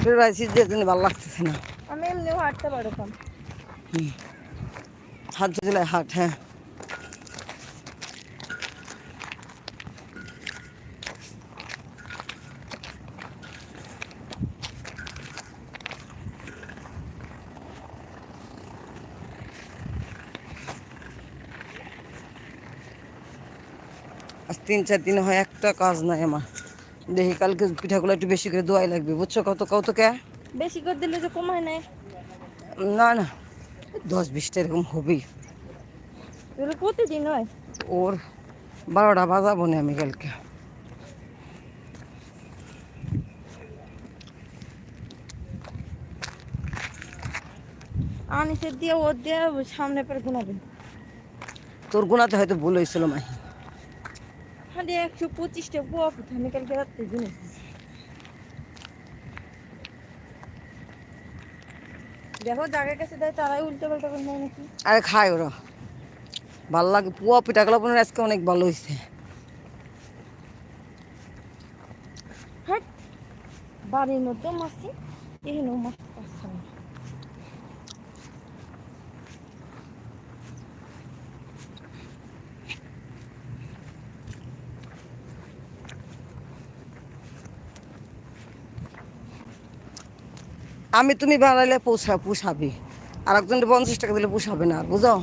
হাঁটতে রাখছি যে জন্য ভালো লাগতেছে না। আমি এমনিও হাঁটতে পারতাম। হাত দিলে হাট হ্যাঁ। তিন চার দিন হয় একটা কাজ নাই আমার। দেখি কালকে পিঠাগুলো একটু বেশি করে দোয়াই লাগবে। বুঝছ কত কত কে? বেশি করে দিলে যে কমায় নাই। না না দশ বিশটা এরকম হবেই। প্রতিদিন হয়। ওর বারোটা বাজাবো না আমি কালকে। আনিসের দিয়ে ওর দিয়ে সামনে পরে গুনাবেন তোর গুণাতে হয়তো ভুল হয়েছিল মাই হাঁড়ি একশো পঁচিশটা পোয়া পিঠা আমি কালকে রাত্রে গুনে দেখো জায়গার কাছে দেয় তারাই উল্টো পাল্টা করে নেয় নাকি। আরে খায় ওরা। ভালো লাগে পুয়া পিঠাগুলো আপনার আজকে অনেক ভালো হয়েছে হ্যাঁ বাড়ির মধ্যে মাসি এখানেও মাছ পাচ্ছে না আমি তুমি বাড়াইলে পোষা পোষাবি। আর একজন পঞ্চাশ টাকা দিলে পোষাবে না আর বুঝো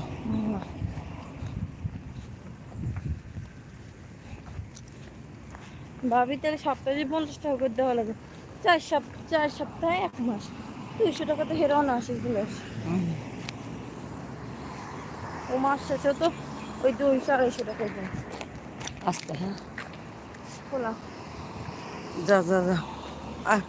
ভাবি তাহলে সপ্তাহে পঞ্চাশ টাকা করে দেওয়া লাগে চার সপ্তাহ চার সপ্তাহে এক মাস। দুইশো টাকা তো হেরাও না আসে আসে। ও মাস শেষে তো ওই দুইশো আড়াইশো টাকা দেয় আস্তে হ্যাঁ। খোলা। যা যা যা। আহ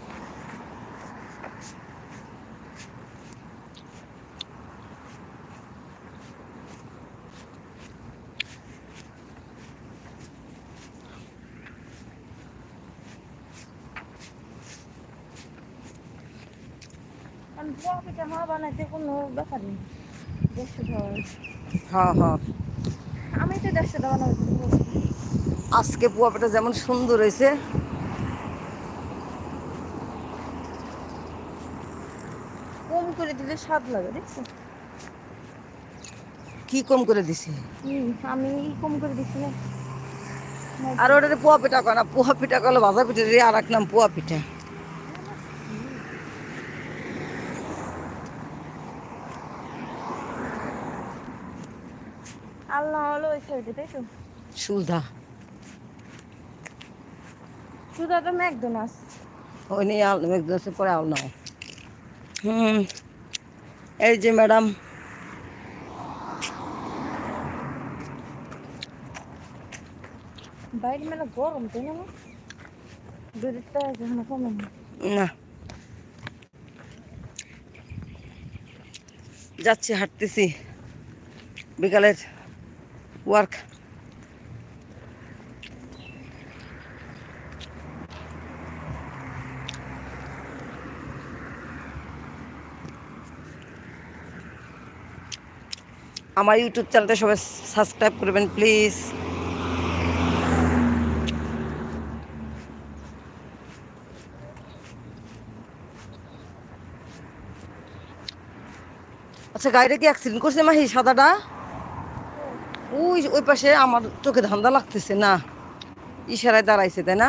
কারণ পোয়া পিঠা মা বানাইতে কোনো ব্যাপারই নেই। দেড়শো টাকা হ্যাঁ হ্যাঁ। আমি তো দেড়শো টাকা বানাবো আজকে পুয়া পিঠা যেমন সুন্দর হয়েছে। কম করে দিলে স্বাদ লাগে দেখছ? কি কম করে দিছে? আমি কম করে দিচ্ছি না। আর ওটাতে পোয়া পিঠা কয় না পোয়া পিঠা করলে ভাজা পিঠা আর এক নাম পোয়া পিঠা আল্লাহ তাই তো? সুধা। শুধু তো ম্যাকডোনাস ওই নিয়ে আল পরে আল নাও। হুম এই যে ম্যাডাম। বাইরে মেলা গরম তাই না? দূরেরটা কমে না। যাচ্ছি হাঁটতেছি। বিকালের ওয়ার্ক আমার ইউটিউব চ্যানেলটা সবাই সাবস্ক্রাইব করবেন প্লিজ আচ্ছা গাড়িটা কি অ্যাক্সিডেন্ট করছে মাহি, সাদাটা? ওই ওই পাশে আমার চোখে ধান্দা লাগতেছে না। ইশারায় দাঁড়াইছে তাই না?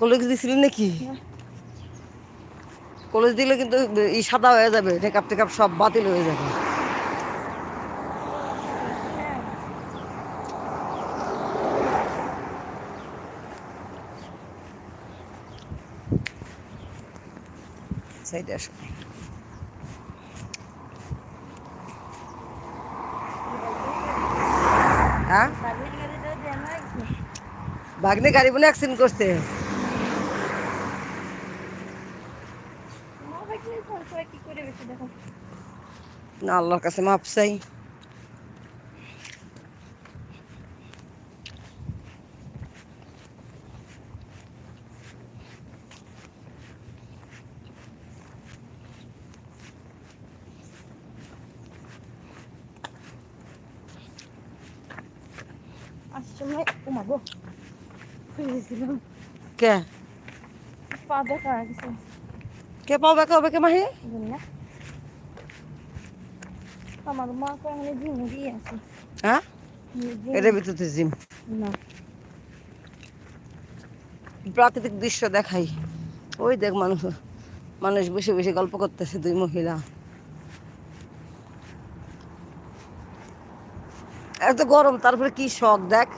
কলেজ দিছিলেন নাকি? কলেজ দিলে কিন্তু ই সাদা হয়ে যাবে মেকআপ টেকাপ সব বাতিল হয়ে যাবে। সাইডে আসো হ্যাঁ? বাগনি গাড়ি বলে অ্যাক্সিডেন্ট করছে। না আল্লাহর কাছে মাপ চাই। সময় ঘুমাবো গেছিলাম কে পা দেখা গেছে কে পাও বেকা হবে কে মাহি বুঝলেন না আমার মা তো এখানে জিমে দিয়ে আছে হ্যাঁ জিম- এটা ভিতরে জিম না প্রাকৃতিক দৃশ্য দেখাই ওই দেখ মানুষ মানুষ বসে বসে গল্প করতেছে দুই মহিলা এত গরম, তারপরে কি শখ, দেখ।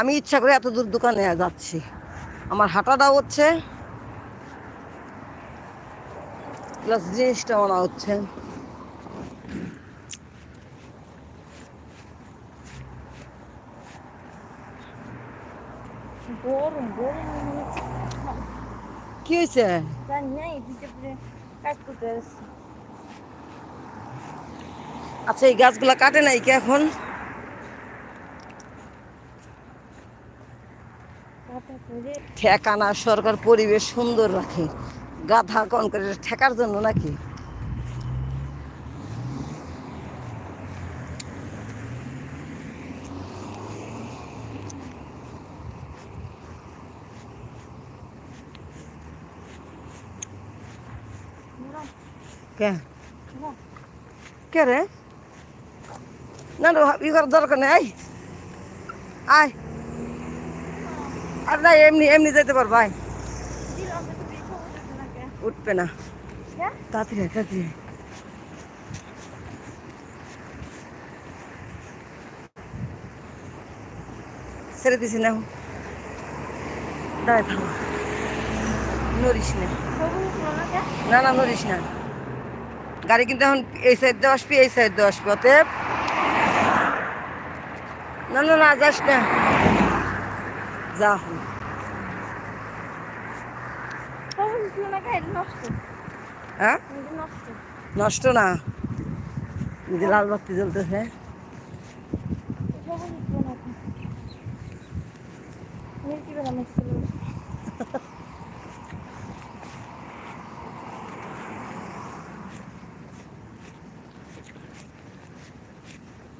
আমি ইচ্ছা করে এত দূর দোকানে যাচ্ছি। আমার হাঁটাটা হচ্ছে প্লাস জিনিসটা আনা হচ্ছে। কি হয়েছে আচ্ছা এই গাছগুলা কাটে নাই কি এখন? ঠেকানা সরকার পরিবেশ সুন্দর রাখে। গাধা কন করে ঠেকার জন্য নাকি? কে? রে? না না ই করার দরকার নেই, আয়। আয়। আর না, এমনি এমনি যেতে পারব উঠবে না। কে? তাড়াতাড়ি তাড়াতাড়ি ছেড়ে দিছি না। দাঁড়ায় থামো। নড়িস না। না? না নড়িস না। গাড়ি কিন্তু এখন এই সাইড দিয়ে আসবি এই সাইড দিয়ে আসবি অতএব না না না যাস না। যা। সবুজ উঠল না কে? এটা নষ্ট হ্যাঁ? নষ্ট। না। যে লাল বাতি জ্বলতেছে।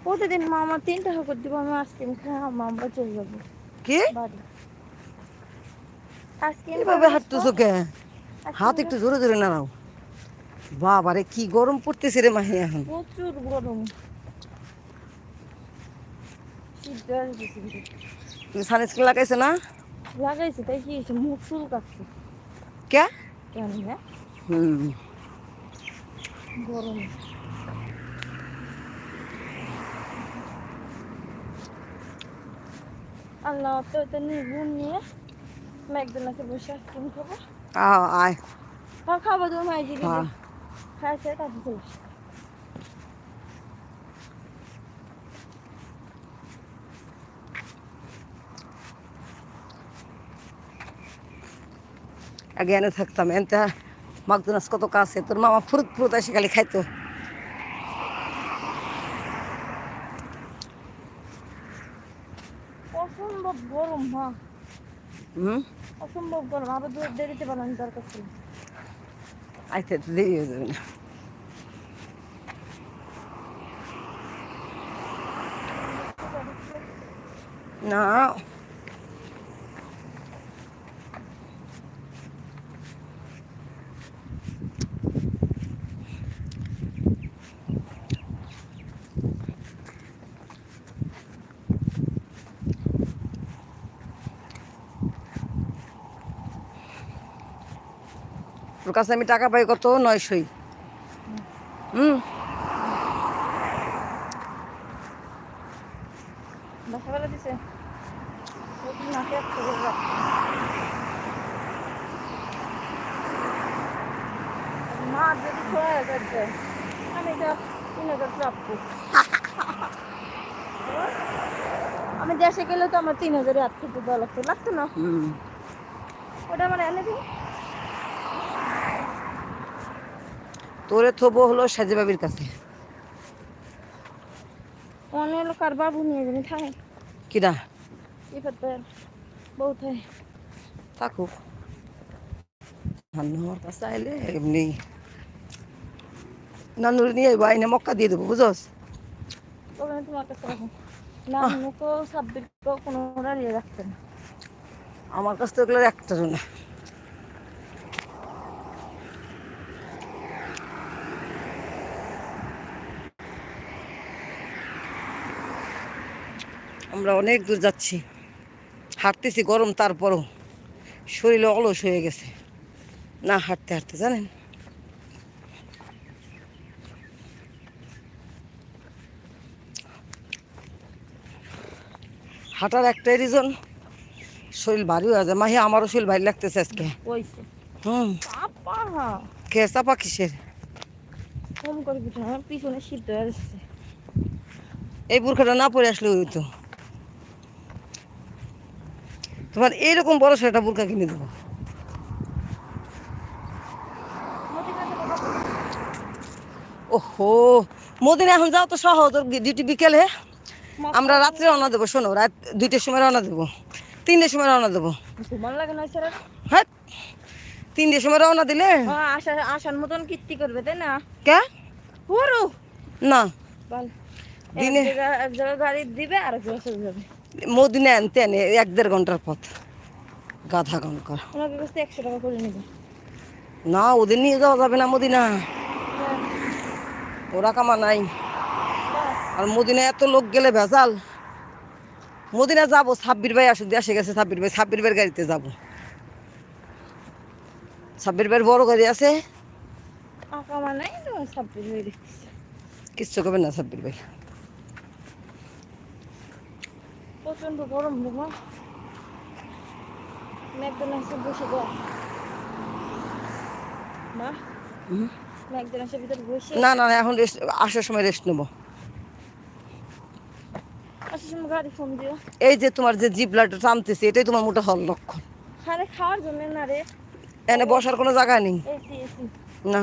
প্রতিদিন মা আমার তিন টাকা করে দিব আমি আইসক্রিম খাই মা আমরা চলে যাব। কি? আইসক্রিম এভাবে হাঁটতেছো কে হাত একটু জোরে জোরে নাড়াও। বাবারে কি গরম পড়তেছে রে মাহি এখন। প্রচুর গরম। তুমি সানস্ক্রিন লাগাইছো না? লাগাইছে তাই কি মুখ চুল কাটছে কে? কেন না হুম। গরম। আল্লাহ তো নিয়ে ম্যাকডোনাল্ডসে বসে আইসক্রিম খাব? আও আয় খাব হ্যাঁ তারপর চলে আগে এনে থাকতাম এনতে মাকদুনাস কত কাছে তোর মামা ফুরুত ফুরুত এসে খালি খাইতো অসম্ভব গরম হ্যাঁ হুম অসম্ভব গরম আরও দূর দেরিতে বানানোর দরকার ছিল আইতে তো দেরি হয়ে যাবে না না কাছে আমি টাকা পাই কত? নয়শই। হুম? আমি দেশে গেলে তো আমার তিন হাজারে আট খেতে দেওয়া লাগতো। লাগতো না? ওটা আমার এনে দিই তোরে থবো হলো সাজে বাবির কাছে। হলো কার বাবু নিয়ে যাবে থাকে। কিরা এবার তো বউ থাকে। থাকুক। আমার কাছে আইলে এমনি নানুর নিয়ে আইবো আইনে মক্কা দিয়ে দেবো বুঝোস? তোমার কাছে না কোনো রাখতে না। আমার কাছ থেকে একটারও না। আমরা অনেক দূর যাচ্ছি। হাঁটতেছি গরম তারপরও শরীরে অলস হয়ে গেছে। না হাঁটতে হাঁটতে জানেন? হাঁটার একটাই রিজন শরীর ভারী হয়ে যায়। মাহি আমারও শরীর ভারী লাগতেছে আজকে। হুম। কে চাপা কিসের? করে পিছনে শীত যাচ্ছে। এই বুরখাটা না পরে আসলে হইতো। তোমার এইরকম বড় সেটা বুরখা কিনে দেবো। ওহো মদিনা এখন যাও তো সহজ ডিউটি বিকেলে। আমরা রাত্রে রওনা দেবো শোনো রাত দুইটার সময় রওনা দেবো। তিনটের সময় রওনা দেবো। হ্যাঁ তিনটের সময় রওনা দিলে? আশা আসার মতন কীর্তি করবে তাই না? কে? না। দিনে- এক জায়গায় গাড়ি দিবে আর এক জায়গায় যাবে। মদিনা আনতে আনে এক দেড় ঘণ্টার পথ। গাধা একশো টাকা করে নেবে। না ওদের নিয়ে যাওয়া যাবে না মদিনা। ওরা কামা নাই। আর মদিনা এত লোক গেলে ভেজাল। মদিনা যাব সাব্বির ভাই আসুন এসে গেছে সাব্বির ভাই সাব্বির ভাইয়ের গাড়িতে যাব। সাব্বির ভাইয়ের বড় গাড়ি আছে। কিচ্ছু করবেন না সাব্বির ভাই। প্রচণ্ড গরম ম্যাকডোনাল্ডসে বসে গো। মা? ম্যাকডোনাল্ডসের ভিতর বসে। না না না, এখন রেস্ট আসার সময় রেস্ট নেব। আসার সময় গাড়ি ফোন দিও। এই যে তোমার যে টানতেছে এটাই তোমার মোটা হল লক্ষণ। আরে খাওয়ার জন্য না রে। এনে বসার কোনো জায়গা নেই। না।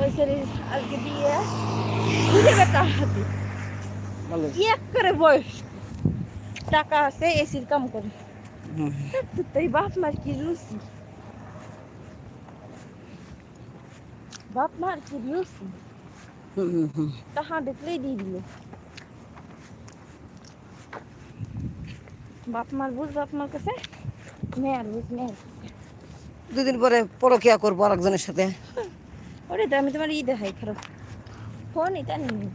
ওই শরীর আজকে দিয়ে বুঝে বেটা হাতে ভালো এক করে বয়স টাকা আছে এসির কাম করে হুম। তাই বাপ মার কি রুচি বাপ মার কি রুচি হুম, হুম, হুম। তাহা দেখলেই দিয়ে দিল বাপ মার বুঝ বাপ মার কাছে মেয়ের বুঝ মেয়ের কাছে। দুদিন পরে পরকিয়া করব আরেকজনের সাথে ওরে তো আমি তোমার ই দেখাই খারাপ। ফোন এটা নিয়ে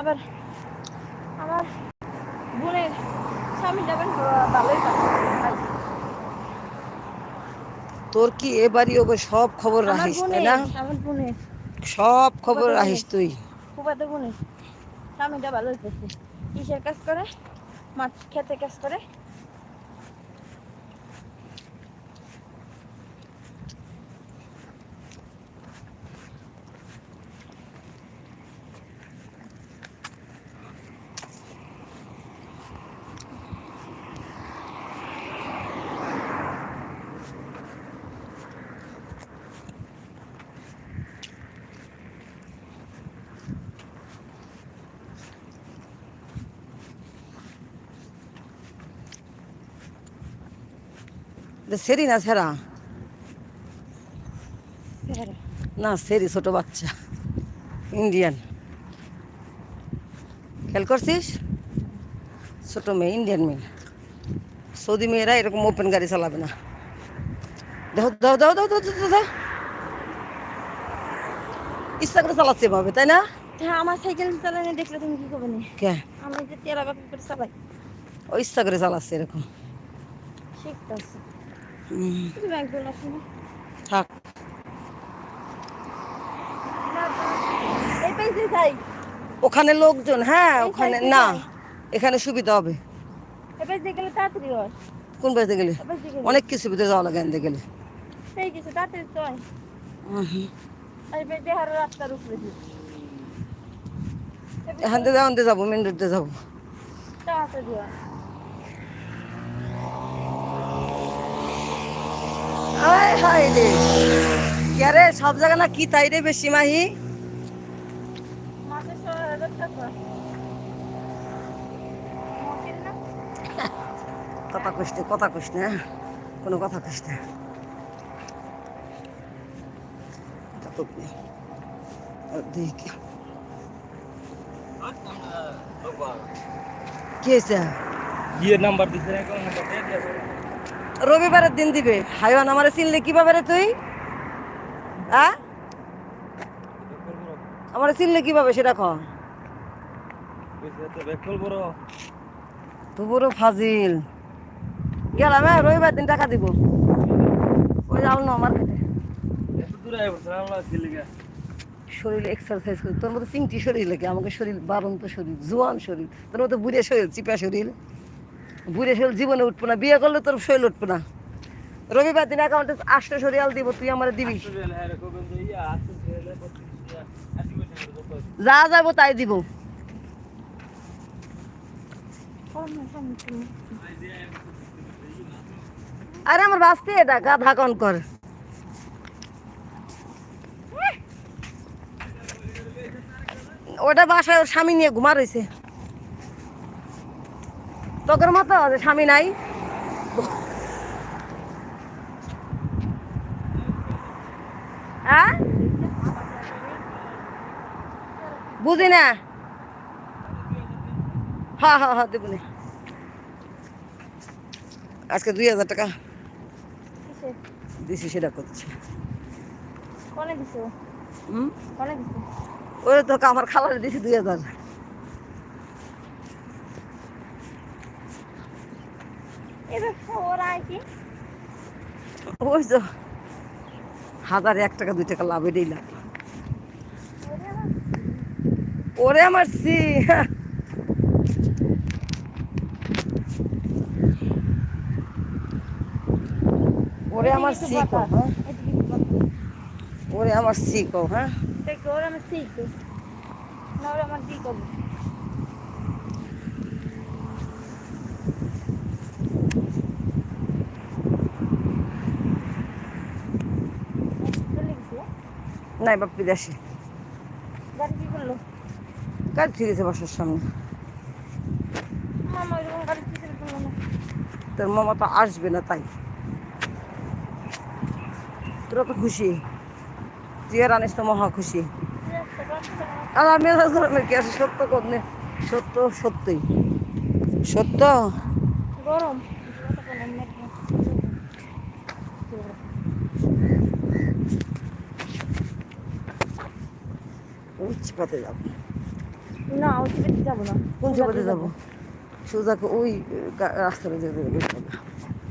আবার আমার বোনের স্বামী যাবেন ভালোই তোর কি এবারই ওকে সব খবর রাখিস তাই না? আমার বোনের। সব খবর রাখিস তুই। ফুপাতে বোনের। স্বামীটা ভালো হইতেছে কিসের কাজ করে? মাছ খেতে কাজ করে। সেরি না সেরা। না সেরি ছোট বাচ্চা। ইন্ডিয়ান। খেয়াল করছিস? ছোট মেয়ে ইন্ডিয়ান মেয়ে। সৌদি মেয়েরা এরকম ওপেন গাড়ি চালাবে না। দাও দাও দাও দাও দাও ইচ্ছা করে চালাচ্ছে এভাবে তাই না? হ্যাঁ আমার সাইকেল চালানো দেখলে তুমি কি করবে না? কে? আমি যে তেলা বাকি করে চালাই। ও ইচ্ছা করে চালাচ্ছে এরকম। শিখতেছি। হুম, তুমি একজন আসো না থাক। ওখানে লোকজন হ্যাঁ ওখানে না এখানে সুবিধা হবে। কোন বাজতে গেলে? অনেক কিছু ভিতরে যাওয়া লাগে এনতে গেলে। এখান থেকে যাব মেন রোডে যাব তাড়াতাড়ি হয় আয় হায় রে। সব জায়গা না কি তাই রে বেশি মাহি? কথা কইস নে, কথা কইস না কোনো কথা কইস না। কি। নাম্বার দিচ্ছে রবিবারের দিন দিবে। হাইওয়ান, আমারে চিনলে কীভাবে রে তুই? আমারে চিনলে কীভাবে সেটা খ তু ফাজিল। গেলাম হ্যাঁ রবিবার দিন টাকা দিব। ওই যাও না আমার শরীর এক্সারসাইজ করি। তোর মতো চিংটি শরীর লাগে, আমাকে শরীর বারন্ত শরীর, জোয়ান শরীর। তোর মতো বুড়ে শরীর, চিপা শরীর। বুড়ে শরীর জীবনে উঠবো না বিয়ে করলে তোর শরীর উঠবো না। রবিবার দিন অ্যাকাউন্টে আটশো সরিয়াল দিব তুই আমার দিবি। হ্যাঁ যে যাব তাই দিব। আরে আমার বাঁচতে এটা গাধা কন কর ওটা বাসায় ওর স্বামী নিয়ে ঘুমা রয়েছে তোকের মতো স্বামী নাই। হ্যাঁ? বুঝি না? হ্যাঁ হ্যাঁ হ্যাঁ দেবো আজকে দুই হাজার টাকা। দিছি সেটা করছে। কোনে দিছো? হুম? কোনে দিছো? ওরে তো আমার খালারে দিছি দুই হাজার এবার ওরা কি ওই তো হাজার এক টাকা, দুই টাকা লাভ এটাই লাভ ওরে আমার সি। ওরে আমার সি কো। ওরে আমার সি কো হ্যাঁ। ওরা আমার ঠিক না, ওরা আমার দিক হবে চলে গেছে নাই বাপ বিদেশে গাড়ি কি করল? গাড়ি ফিরেছে বাসার সামনে। মামা এরকম গাড়ি কি করল না। তোর মামা তো আসবে না তাই। তোরা তো খুশি। তুই আর আনিস তো মহা খুশি। আর আমি ধরনের কি আছে? সত্য কদনে সত্য সত্যই। সত্য? গরম। ওই যাব না ওই চিপে যাব না। কোন চিপাতে যাব? সোজা ওই রাস্তা রাস্তাটা যেতে হবে।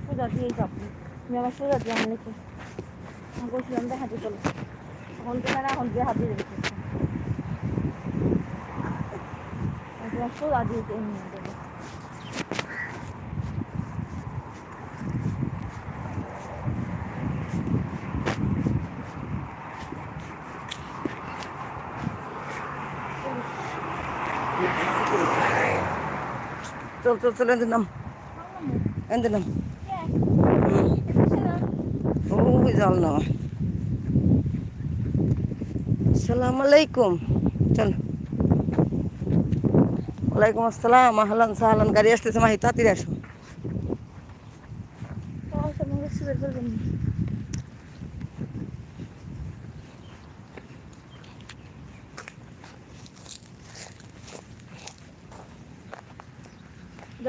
সোজা দিয়ে যাব। আমি আমার সোজা দিয়ে আমি আমি বলছিলাম যে হাঁটি চলো। এখন তো না এখন দিয়ে হাতে দেবে সোজা দিয়ে এমনি দেবো চল চল চল এদের নাম এদের নাম ওই আলাইকুম চল ওয়ালাইকুম আসসালাম আহলান সাহলান গাড়ি আসতেছে মাহি তাড়াতাড়ি আসো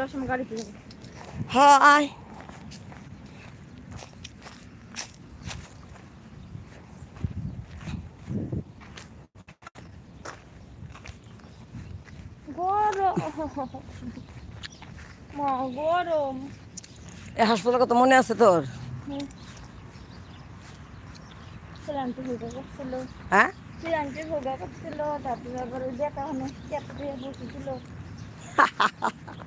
যাওয়ার সময় গাড়িতে যাব। হ্যাঁ। গরম। মা হাসপাতালের কথা মনে আছে তোর? হ্যাঁ তারপরে দেখা দিয়ে বসেছিল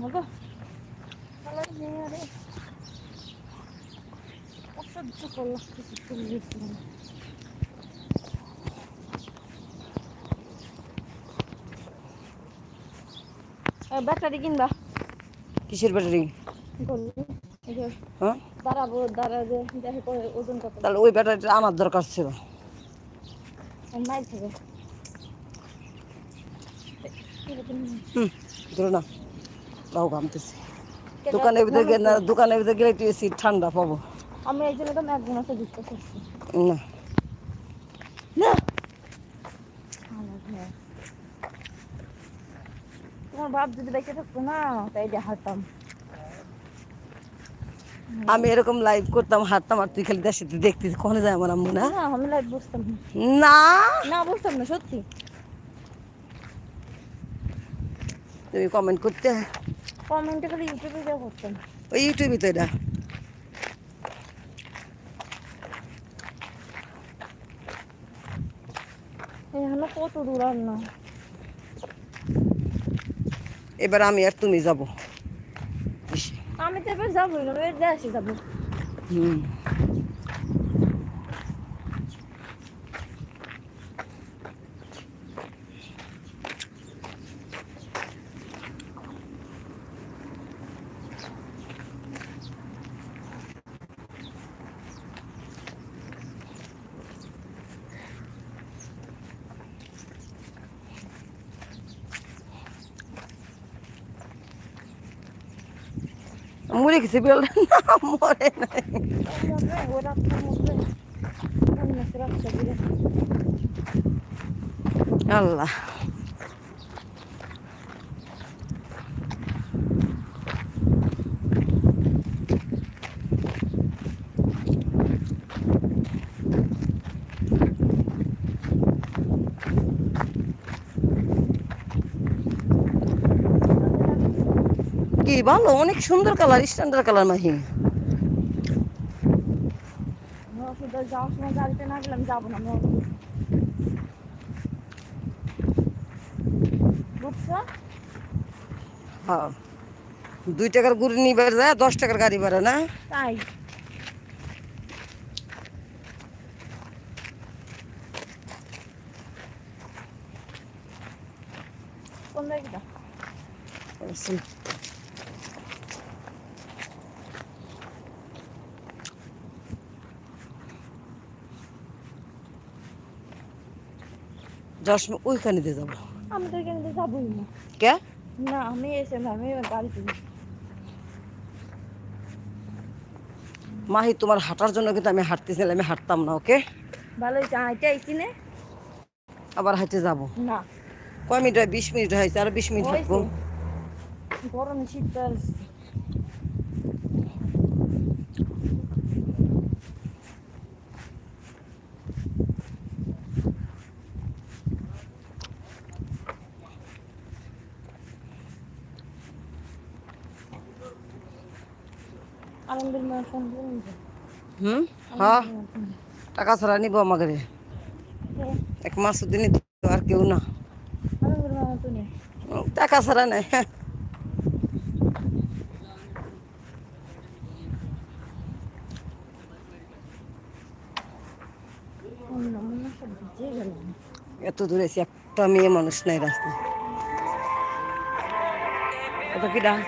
মগো ভালো নেই রে করলাম কিছু ব্যাটারি কিনবা? কিসের ব্যাটারি? হ্যাঁ? দাঁড়াবো দাঁড়াবে দেখে করে ওজন কত। তাহলে ওই ব্যাটারিটা আমার দরকার ছিল। থেকে হুম ধরো না। বাবু ঘামতেছি দোকানের ভিতরে গেলে না। দোকানের ভিতরে গেলে একটু এসি ঠান্ডা পাবো। আমি এই জন্য তো একজন আছে যুক্ত করছি। না। না! তোমার বাপ যদি বেঁচে থাকতো না তাই যে হারতাম আমি এরকম লাইভ করতাম হাঁটতাম আর তুই খালি দেশে দেখতিস কখনো যায় আমার আম্মু না? আমি লাইভ বুঝতাম না। না? না বুঝতাম না সত্যি। তুমি কমেন্ট করতে। কমেন্টে খালি ইউটিউবে যা করতাম। ওই ইউটিউবে তো এটা। এখানে কত দূর আর না। এবার আমি আর তুমি যাব। আমি তো এবার যাব না দেশে যাব। হুম। মরে গেছে বিড়ালটা না মরে নাই। আল্লাহ। কি ভালো অনেক সুন্দর কালার স্ট্যান্ডার্ড কালার মাহি। হ্যাঁ দুই টাকার গুড়ি নিবার যায় দশ টাকার গাড়ি ভাড়া না? তাই। কোন জায়গাটা? যাওয়ার সময় ওইখানে দিয়ে যাব। আমি তো এখানে দিয়ে যাবোই না। কে? না আমি এসে না আমি গাড়িতে যাব। মাহি তোমার হাঁটার জন্য কিন্তু আমি হাঁটতেছিলাম আমি হাঁটতাম না ওকে? ভালো আইটা আইসি নে। আবার হাঁটে যাব। না। কয় মিনিট হয়? বিশ মিনিট হয়েছে আর বিশ মিনিট হাঁটবো। গরমে শীতকাল। হুম হ্যাঁ আনন্দের মেয়ে ফোন। টাকা ছাড়া নিবো আমাকে। কে? এক মাস দিনই তো আর কেউ না। আনন্দের মেয়ে তো নেই উম, টাকা ছাড়া নাই। হ্যাঁ অন্য মনে সব ভিজে গেল এত দূরে এসে একটা মেয়ে মানুষ নাই রাস্তায়। কত কি ডাক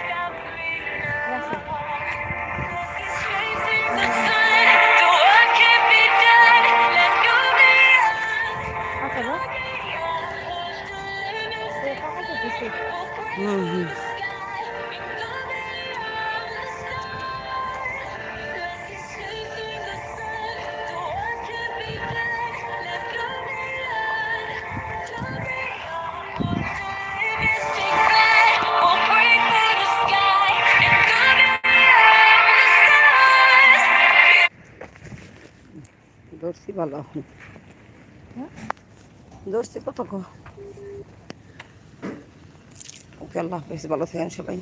হ্যাঁ? ধরছি কত ওকে আল্লাহ হাফেজ ভালো থাকেন সবাই